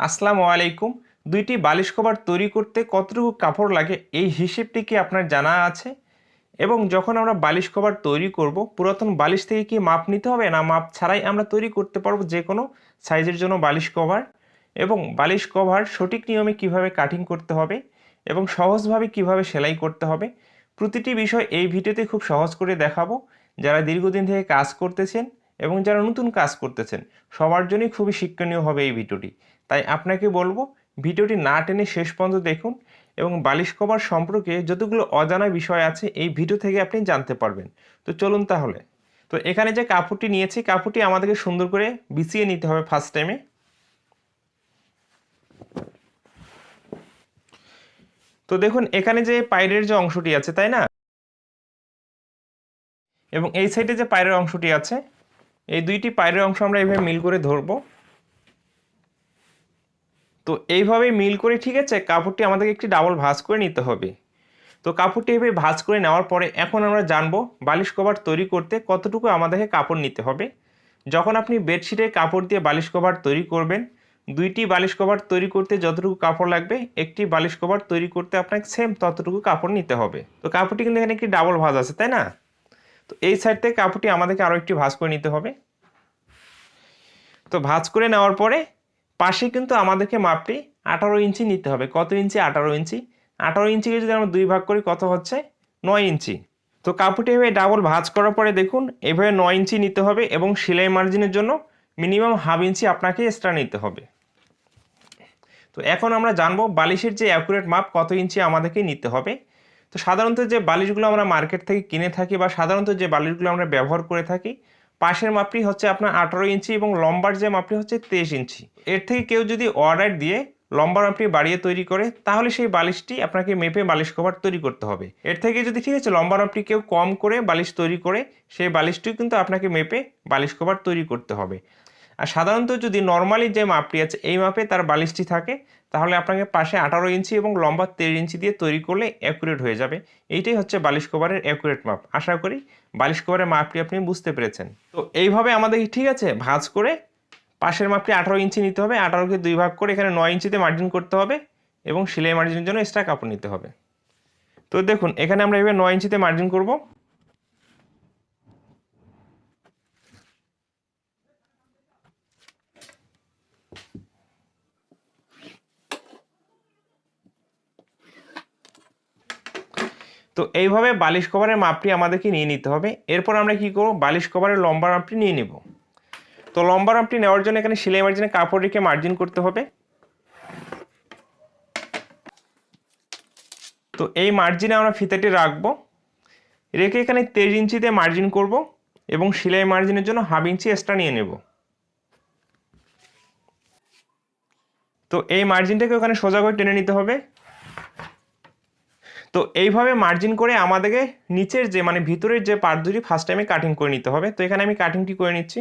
আসসালামু আলাইকুম। দুইটি বালিশ কভার তৈরি করতে কতটুকু কাপড় লাগে এই হিসেবটি কি আপনার জানা আছে? এবং যখন আমরা বালিশ কভার তৈরি করব, পুরাতন বালিশ থেকে কি মাপ নিতে হবে? না মাপ ছাড়াই আমরা তৈরি করতে পারব যে কোনো সাইজের জন্য বালিশ কভার? এবং বালিশ কভার সঠিক নিয়মে কীভাবে কাটিং করতে হবে? এবং সহজভাবে কীভাবে সেলাই করতে হবে? প্রতিটি বিষয় এই ভিডিওতে খুব সহজ করে দেখাবো। যারা দীর্ঘদিন থেকে কাজ করতেছেন এবং যারা নতুন কাজ করতেছেন, সবার জন্যই খুবই শিক্ষণীয় হবে এই ভিডিওটি। তাই আপনাকে বলব ভিডিওটি না টেনে শেষ পর্যন্ত দেখুন এবং বালিশ কভার সম্পর্কে যতগুলো অজানা বিষয় আছে এই ভিডিও থেকে আপনি জানতে পারবেন। তো চলুন তাহলে। তো এখানে যে কাপড়টি নিয়েছি, কাপড়টি আমাদেরকে সুন্দর করে বিছিয়ে নিতে হবে ফার্স্ট টাইমে তো দেখুন, এখানে যে পায়ের যে অংশটি আছে, তাই না? এবং এই সাইডে যে পায়ের অংশটি আছে, এই দুইটি পায়ের অংশ আমরা এভাবে মিল করে ধরবো। তো এইভাবে মিল করে ঠিক আছে, কাপড়টি আমাদেরকে একটি ডাবল ভাঁজ করে নিতে হবে। তো কাপড়টি এভাবে ভাঁজ করে নেওয়ার পরে এখন আমরা জানব বালিশ কভার তৈরি করতে কতটুকু আমাদেরকে কাপড় নিতে হবে। যখন আপনি বেডশিটের কাপড় দিয়ে বালিশ কভার তৈরি করবেন, দুইটি বালিশ কভার তৈরি করতে যতটুকু কাপড় লাগবে, একটি বালিশ কভার তৈরি করতে আপনাকে সেম ততটুকু কাপড় নিতে হবে। তো কাপড়টি কিন্তু এখানে একটি ডাবল ভাঁজ আছে, তাই না? তো এই সাইড থেকে কাপড়টি আমাদেরকে আরও একটি ভাঁজ করে নিতে হবে। তো ভাঁজ করে নেওয়ার পরে পাশে কিন্তু আমাদেরকে মাপটি আঠারো ইঞ্চি নিতে হবে। কত ইঞ্চি? আঠারো ইঞ্চি। আঠারো ইঞ্চিকে যদি আমরা দুই ভাগ করি, কত হচ্ছে? নয় ইঞ্চি। তো কাপড়টি এভাবে ডাবল ভাঁজ করার পরে দেখুন, এভাবে নয় ইঞ্চি নিতে হবে এবং সেলাই মার্জিনের জন্য মিনিমাম হাফ ইঞ্চি আপনাকে এক্সট্রা নিতে হবে। তো এখন আমরা জানব বালিশের যে অ্যাকুরেট মাপ, কত ইঞ্চি আমাদেরকে নিতে হবে। তো সাধারণত যে বালিশগুলো আমরা মার্কেট থেকে কিনে থাকি বা সাধারণত যে বালিশগুলো আমরা ব্যবহার করে থাকি পাশের মাপটি হচ্ছে আপনার আঠারো ইঞ্চি এবং লম্বার যে মাপটি হচ্ছে তেইশ ইঞ্চি। এর থেকে কেউ যদি অর্ডার দিয়ে লম্বা মাপটি বাড়িয়ে তৈরি করে, তাহলে সেই বালিশটি আপনাকে মেপে বালিশ কভার তৈরি করতে হবে। এর থেকে যদি ঠিক আছে লম্বা মাপটি কেউ কম করে বালিশ তৈরি করে, সেই বালিশটিও কিন্তু আপনাকে মেপে বালিশ কভার তৈরি করতে হবে। আর সাধারণত যদি নর্মালি যে মাপটি আছে, এই মাপে তার বালিশটি থাকে তাহলে আপনাকে পাশে আঠারো ইঞ্চি এবং লম্বা তেরো ইঞ্চি দিয়ে তৈরি করলে অ্যাকুরেট হয়ে যাবে। এইটাই হচ্ছে বালিশ কভারের অ্যাকুরেট মাপ। আশা করি বালিশ কভারের মাপটি আপনি বুঝতে পেরেছেন। তো এইভাবে আমাদের ঠিক আছে? ভাঁজ করে পাশের মাপটি আঠারো ইঞ্চি নিতে হবে। আঠারোকে দুই ভাগ করে এখানে নয় ইঞ্চিতে মার্জিন করতে হবে এবং সেলাই মার্জিনের জন্য এক্সট্রা কাপড় নিতে হবে। তো দেখুন, এখানে আমরা এভাবে নয় ইঞ্চিতে মার্জিন করব। তো এইভাবে বালিশ কভারের মাপটি আমাদেরকে নিয়ে নিতে হবে। এরপর আমরা কি করব? বালিশ কভারের লম্বা মাপটি নিয়ে নিব। তো লম্বা মাপটি নেওয়ার জন্য এখানে সেলাই মার্জিনে কাপড় রেখে মার্জিন করতে হবে। তো এই মার্জিনে আমরা ফিতাটি রাখব। রেখে এখানে তেইশ ইঞ্চিতে মার্জিন করব এবং সেলাই মার্জিনের জন্য হাফ ইঞ্চি এক্সট্রা নিয়ে নেব। তো এই মার্জিনটাকে ওখানে সোজা করে টেনে নিতে হবে। তো এইভাবে মার্জিন করে আমাদেরকে নিচের যে মানে ভিতরের যে পার্ট দুটি ফার্স্ট টাইমে কাটিং করে নিতে হবে। তো এখানে আমি কাটিংটি করে নিচ্ছি।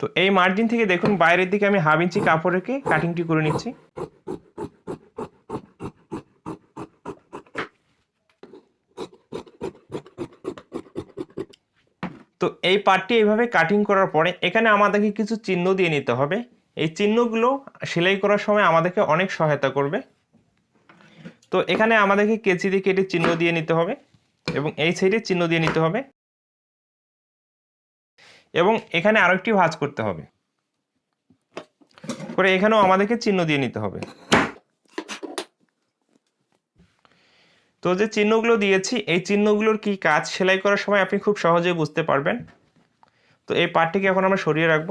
তো এই মার্জিন থেকে দেখুন, বাইরের দিকে আমি হাফ ইঞ্চি কাপড় রেখে কাটিংটি করে নিচ্ছি। তো এই পার্টটি এইভাবে কাটিং করার পরে এখানে আমাদেরকে কিছু চিহ্ন দিয়ে নিতে হবে। এই চিহ্নগুলো সেলাই করার সময় আমাদেরকে অনেক সহায়তা করবে। তো এখানে আমাদেরকে কেচি দিয়ে কেটে চিহ্ন দিয়ে নিতে হবে এবং এই সাইডে চিহ্ন দিয়ে নিতে হবে। এবং এখানে আরও একটি ভাঁজ করতে হবে। করে এখানেও আমাদেরকে চিহ্ন দিয়ে নিতে হবে। তো যে চিহ্নগুলো দিয়েছি, এই চিহ্নগুলোর কি কাজ? সেলাই করার সময় আপনি খুব সহজেই বুঝতে পারবেন। তো এই পার্টটিকে এখন আমরা সরিয়ে রাখব।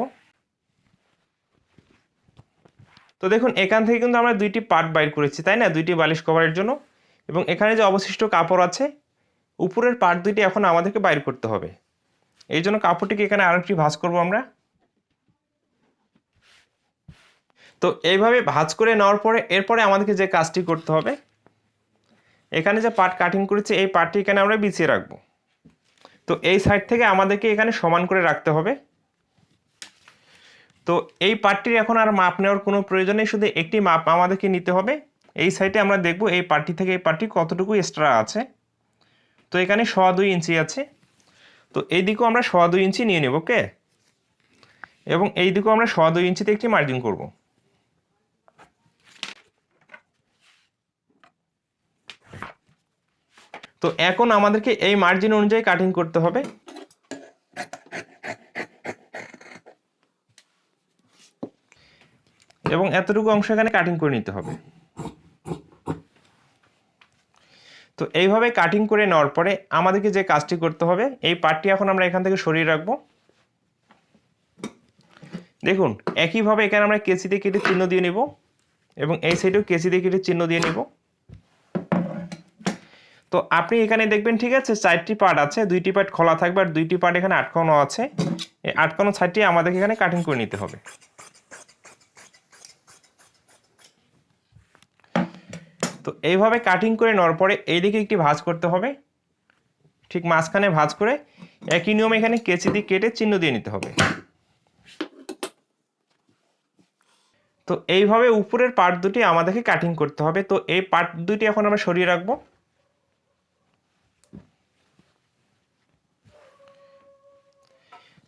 তো দেখুন, এখান থেকে কিন্তু আমরা দুইটি পার্ট বাইর করেছি, তাই না? দুইটি বালিশ কভারের জন্য। এবং এখানে যে অবশিষ্ট কাপড় আছে, উপরের পার্ট দুইটি এখন আমাদেরকে বাইর করতে হবে। এই জন্য কাপড়টিকে এখানে আরেকটি ভাঁজ করব আমরা। তো এইভাবে ভাঁজ করে নেওয়ার পরে, এরপরে আমাদেরকে যে কাজটি করতে হবে, এখানে যে পার্ট কাটিং করেছি, এই পার্টটি এখানে আমরা বিছিয়ে রাখব। তো এই সাইড থেকে আমাদেরকে এখানে সমান করে রাখতে হবে। তো এই পার্টটির এখন আর মাপ নেওয়ার কোনো প্রয়োজন নেই, শুধু একটি মাপ আমাদেরকে নিতে হবে। এই সাইডে আমরা দেখব এই পার্টি থেকে এই পার্টি কতটুকু এক্সট্রা আছে। তো এখানে সোয়া দুই ইঞ্চি আছে। তো এই দিকেও আমরা সোয়া দুই ইঞ্চি নিয়ে নেব ওকে এবং এই দিকেও আমরা সোয়া দুই ইঞ্চিতে একটি মার্জিন করব। তো এখন আমাদেরকে এই মার্জিন অনুযায়ী কাটিং করতে হবে। এবং এতটুকু অংশ এখানে কাটিং করে নিতে হবে। তো এইভাবে কাটিং করে নেওয়ার পরে আমাদেরকে যে কাজটি করতে হবে, এই পার্টটি এখন আমরা এখান থেকে সরিয়ে রাখব। দেখুন, একইভাবে এখানে আমরা কেসি দিয়ে কেটে চিহ্ন দিয়ে নিব এবং এই সাইডেও কেসি দিয়ে কেটে চিহ্ন দিয়ে নিব। তো আপনি এখানে দেখবেন, ঠিক আছে, চারটি পার্ট আছে, দুইটি পার্ট খোলা থাকবে আর দুইটি পার্ট এখানে আটকানো আছে। এই আটকানো সাইডটি আমাদেরকে এখানে কাটিং করে নিতে হবে। তো এইভাবে কাটিং করে নেওয়ার পরে এইদিকে একটি ভাঁজ করতে হবে। ঠিক মাঝখানে ভাঁজ করে একই নিয়মে এখানে কেচি দিয়ে কেটে চিহ্ন দিয়ে নিতে হবে। তো এইভাবে উপরের পার্ট দুটি আমাদেরকে কাটিং করতে হবে। তো এই পার্ট দুটি এখন আমরা সরিয়ে রাখব।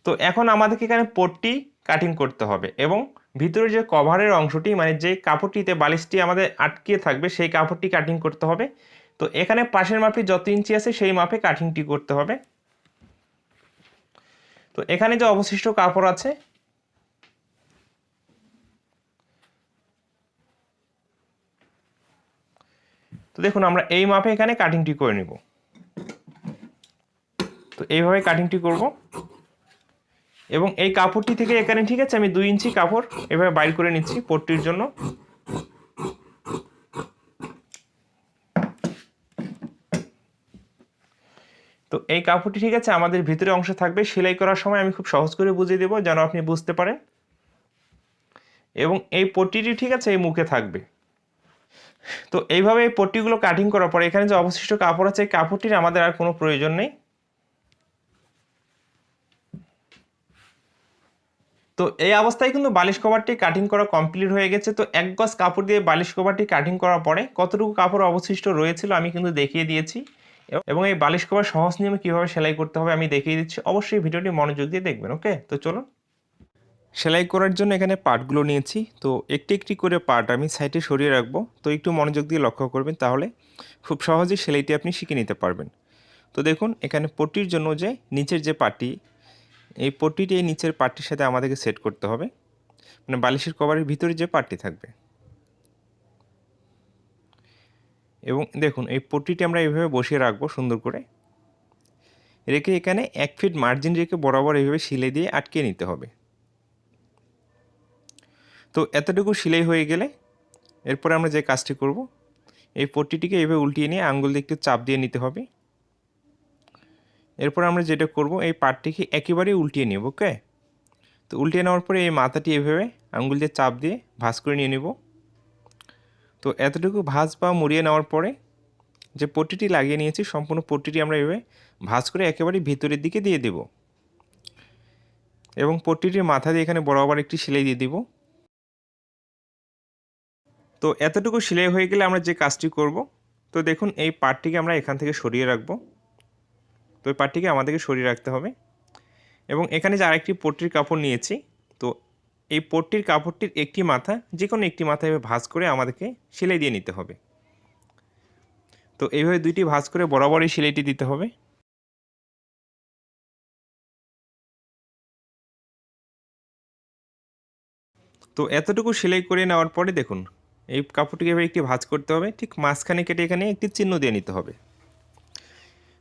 তো এখন আমাদেরকে এখানে পট্টি কাটিং করতে হবে এবং ভিতরে যে কভারের অংশটি মানে যে কাপড়টিতে বালিশটি আমাদের আটকে থাকবে, সেই কাপড়টি কাটিং করতে হবে। তো এখানে পাশের মাপে যত ইঞ্চি আছে, সেই মাপে কাটিংটি করতে হবে। তো এখানে যে অবশিষ্ট কাপড় আছে, তো দেখুন আমরা এই মাপে এখানে কাটিংটি করে নেব। তো এইভাবে কাটিংটি করব। এবং এই কাপড়টি থেকে এখানে, ঠিক আছে, আমি দুই ইঞ্চি কাপড় এভাবে বাইর করে নিচ্ছি পট্টির জন্য। তো এই কাপড়টি, ঠিক আছে, আমাদের ভিতরে অংশ থাকবে। সেলাই করার সময় আমি খুব সহজ করে বুঝিয়ে দেবো যেন আপনি বুঝতে পারেন। এবং এই পট্টিটি, ঠিক আছে, এই মুখে থাকবে। তো এইভাবে এই পট্টিগুলো কাটিং করার পর এখানে যে অবশিষ্ট কাপড় আছে, এই কাপড়টির আমাদের আর কোনো প্রয়োজন নেই। তো এই অবস্থায় কিন্তু বালিশ কভারটি কাটিং করা কমপ্লিট হয়ে গেছে। তো এক গজ কাপড় দিয়ে বালিশ কভারটি কাটিং করার পরে কতটুকু কাপড় অবশিষ্ট রয়েছিল আমি কিন্তু দেখিয়ে দিয়েছি। এবং এই বালিশ কভার সহজ নিয়মে কীভাবে সেলাই করতে হবে আমি দেখিয়ে দিচ্ছি। অবশ্যই ভিডিওটি মনোযোগ দিয়ে দেখবেন ওকে তো চলুন। সেলাই করার জন্য এখানে পার্টগুলো নিয়েছি। তো একটি একটি করে পার্ট আমি সাইডে সরিয়ে রাখব। তো একটু মনোযোগ দিয়ে লক্ষ্য করবেন তাহলে খুব সহজেই সেলাইটি আপনি শিখে নিতে পারবেন। তো দেখুন, এখানে পটির জন্য যে নিচের যে পার্টি এই পট্টিটি এই নিচের পার্টির সাথে আমাদেরকে সেট করতে হবে। মানে বালিশের কভারের ভিতরে যে পার্টি থাকবে। এবং দেখুন, এই পট্টিটি আমরা এইভাবে বসিয়ে রাখব সুন্দর করে। রেখে এখানে এক ফিট মার্জিন রেখে বরাবর এইভাবে সিলে দিয়ে আটকে নিতে হবে। তো এতটুকু সিলাই হয়ে গেলে এরপরে আমরা যে কাজটি করব, এই পট্টিটিকে এইভাবে উল্টিয়ে নিয়ে আঙ্গুল দিয়ে একটু চাপ দিয়ে নিতে হবে। এরপর আমরা যেটা করব, এই পাটটিকে একেবারেই উল্টিয়ে নেব, ওকে? তো উল্টিয়ে নেওয়ার পরে এই মাথাটি এভাবে আঙ্গুল দিয়ে চাপ দিয়ে ভাঁজ করে নিয়ে নেব। তো এতটুকু ভাঁজ বা মুড়িয়ে নেওয়ার পরে যে পট্টিটি লাগিয়ে নিয়েছি, সম্পূর্ণ পট্টিটি আমরা এভাবে ভাঁজ করে একেবারে ভিতরের দিকে দিয়ে দেব। এবং পট্টিটির মাথা দিয়ে এখানে বরাবর একটি সেলাই দিয়ে দিব। তো এতটুকু সেলাই হয়ে গেলে আমরা যে কাজটি করব, তো দেখুন এই পার্টটিকে আমরা এখান থেকে সরিয়ে রাখব। তো ওই পার্টটিকে আমাদেরকে সরিয়ে রাখতে হবে। এবং এখানে যে আরেকটি পট্টির কাপড় নিয়েছি, তো এই পট্টির কাপড়টির একটি মাথা যে কোনো একটি মাথায় ভাঁজ করে আমাদেরকে সেলাই দিয়ে নিতে হবে। তো এইভাবে দুইটি ভাঁজ করে বরাবরই সেলাইটি দিতে হবে। তো এতটুকু সেলাই করে নেওয়ার পরে দেখুন, এই কাপড়টিকে এভাবে একটি ভাঁজ করতে হবে, ঠিক মাঝখানে কেটে এখানে একটি চিহ্ন দিয়ে নিতে হবে।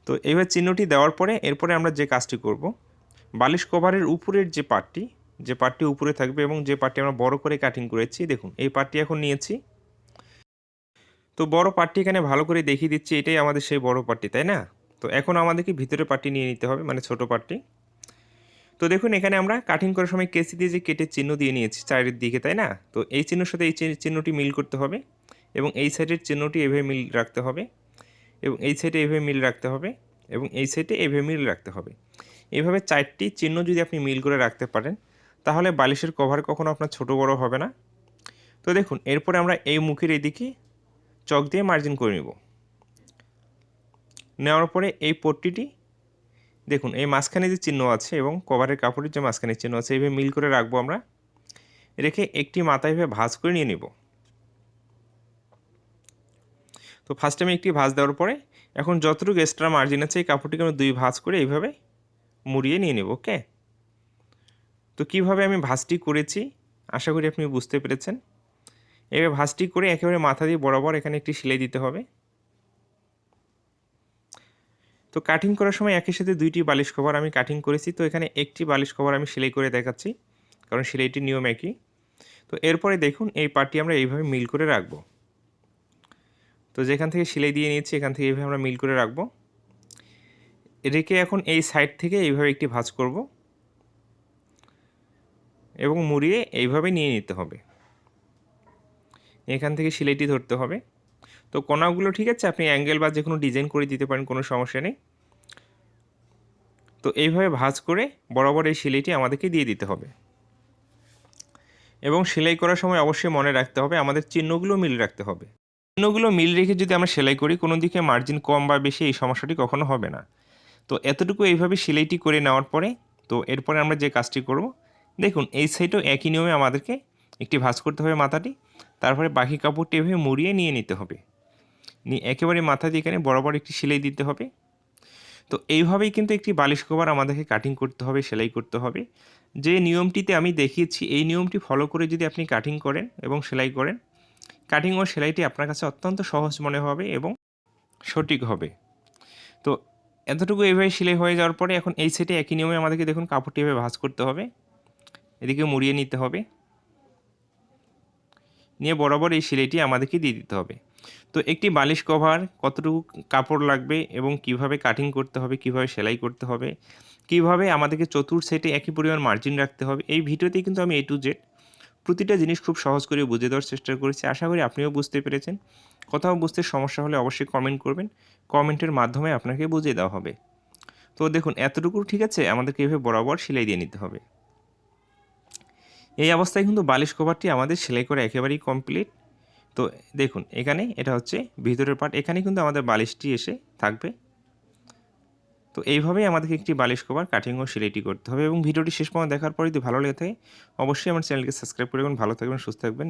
তো এইভাবে চিহ্নটি দেওয়ার পরে এরপরে আমরা যে কাজটি করব, বালিশ কভারের উপরের যে পার্টটি যে পার্টটি উপরে থাকবে এবং যে পার্টটি আমরা বড় করে কাটিং করেছি, দেখুন, এই পার্টটি এখন নিয়েছি। তো বড় পার্টটি এখানে ভালো করে দেখিয়ে দিচ্ছি, এটাই আমাদের সেই বড় পার্টটি তাই না? তো এখন আমাদেরকে ভিতরে পার্টটি নিয়ে নিতে হবে মানে ছোট পার্টটি তো দেখুন, এখানে আমরা কাটিং করার সময় কেসি দিয়ে যে কেটে চিহ্ন দিয়ে নিয়েছি চারির দিকে, তাই না? তো এই চিহ্নের সাথে এই চিহ্নটি মিল করতে হবে এবং এই সাইডের চিহ্নটি এভাবে মিল রাখতে হবে। এবং এই সাইডে এভাবে মিল রাখতে হবে এবং এই সাইডে এভাবে মিল রাখতে হবে। এইভাবে চারটি চিহ্ন যদি আপনি মিল করে রাখতে পারেন, তাহলে বালিশের কভার কখনো আপনার ছোট বড় হবে না। তো দেখুন, এরপরে আমরা এই মুখের এদিকে চক দিয়ে মার্জিন করে নেব। নেওয়ার পরে এই পট্টিটি, দেখুন, এই মাঝখানে যে চিহ্ন আছে এবং কভারের কাপড়ের যে মাঝখানে চিহ্ন আছে এইভাবে মিল করে রাখব আমরা। রেখে একটি মাথায় এভাবে ভাঁজ করে নিয়ে নেব। তো ফার্স্টে আমি একটি ভাঁজ দেওয়ার পরে এখন যতটুকু এক্সট্রা মার্জিন আছে, এই কাপড়টিকে আমি দুই ভাঁজ করে এইভাবে মুড়িয়ে নিয়ে নেব ওকে তো কীভাবে আমি ভাঁজটি করেছি, আশা করি আপনি বুঝতে পেরেছেন। এবার ভাঁজটি করে একেবারে মাথা দিয়ে বরাবর এখানে একটি সেলাই দিতে হবে। তো কাটিং করার সময় একই সাথে দুইটি বালিশ কভার আমি কাটিং করেছি, তো এখানে একটি বালিশ কভার আমি সেলাই করে দেখাচ্ছি, কারণ সেলাইটির নিয়ম একই। তো এরপরে দেখুন, এই পার্টটি আমরা এইভাবে মিল করে রাখব। তো যেখান থেকে সেলাই দিয়ে নিয়েছি, এখান থেকে এইভাবে আমরা মিল করে রাখব। রেখে এখন এই সাইড থেকে এইভাবে একটি ভাঁজ করব এবং মুড়িয়ে এইভাবে নিয়ে নিতে হবে। এখান থেকে সেলাইটি ধরতে হবে। তো কোনাগুলো ঠিক আছে, আপনি অ্যাঙ্গেল বা যে কোনো ডিজাইন করে দিতে পারেন, কোনো সমস্যা নেই। তো এইভাবে ভাঁজ করে বরাবর এই সেলাইটি আমাদেরকে দিয়ে দিতে হবে। এবং সেলাই করার সময় অবশ্যই মনে রাখতে হবে, আমাদের চিহ্নগুলো মিল রাখতে হবে। চিহ্নগুলো মিল রেখে যদি আমরা সেলাই করি, কোনো দিকে মার্জিন কম বা বেশি, এই সমস্যাটি কখনো হবে না। তো এতটুকু এইভাবে সেলাইটি করে নেওয়ার পরে, তো এরপরে আমরা যে কাজটি করব, দেখুন, এই সাইডেও একই নিয়মে আমাদেরকে একটি ভাঁজ করতে হবে মাথাটি, তারপরে বাকি কাপড়টি এভাবে মুড়িয়ে নিয়ে নিতে হবে। নিয়ে একেবারে মাথা দিয়ে এখানে বরাবর একটি সেলাই দিতে হবে। তো এইভাবেই কিন্তু একটি বালিশ কভার আমাদেরকে কাটিং করতে হবে, সেলাই করতে হবে। যে নিয়মটিতে আমি দেখিয়েছি, এই নিয়মটি ফলো করে যদি আপনি কাটিং করেন এবং সেলাই করেন কাটিং ও সেলাইটি আপনার কাছে অত্যন্ত সহজ মনে হবে এবং সঠিক হবে। তো এতটুকু এইভাবে সেলাই হয়ে যাওয়ার পরে এখন এই সেটে একই নিয়মে আমাদেরকে দেখুন কাপড়টি এভাবে ভাঁজ করতে হবে। এদিকে মুড়িয়ে নিতে হবে। নিয়ে বরাবর এই সেলাইটি আমাদেরকে দিয়ে দিতে হবে। তো একটি বালিশ কভার, কতটুকু কাপড় লাগবে এবং কীভাবে কাটিং করতে হবে, কীভাবে সেলাই করতে হবে, কীভাবে আমাদেরকে চতুর সেটে একই পরিমাণ মার্জিন রাখতে হবে, এই ভিডিওতেই কিন্তু আমি এ টু জেড প্রতিটা জিনিস খুব সহজ করে বুঝে দেওয়ার চেষ্টা করেছি। আশা করি আপনিও বুঝতে পেরেছেন। কোথাও বুঝতে সমস্যা হলে অবশ্যই কমেন্ট করবেন। কমেন্টের মাধ্যমে আপনাকে বুঝিয়ে দেওয়া হবে। তো দেখুন, এতটুকু ঠিক আছে? আমাদেরকে এভাবে বরাবর সেলাই দিয়ে নিতে হবে। এই অবস্থায় কিন্তু বালিশ কভারটি আমাদের সেলাই করা একেবারেই কমপ্লিট তো দেখুন, এখানে এটা হচ্ছে ভিতরের পার্ট এখানে কিন্তু আমাদের বালিশটি এসে থাকবে। তো এইভাবেই আমাদেরকে একটি বালিশ কভার কাটিং ও সেলাইটি করতে হবে এবং ভিডিওটি শেষ পর্যন্ত দেখার পরে যদি ভালো লেগে থাকে, অবশ্যই আমার চ্যানেলকে সাবস্ক্রাইব করে ভালো থাকবেন, সুস্থ থাকবেন।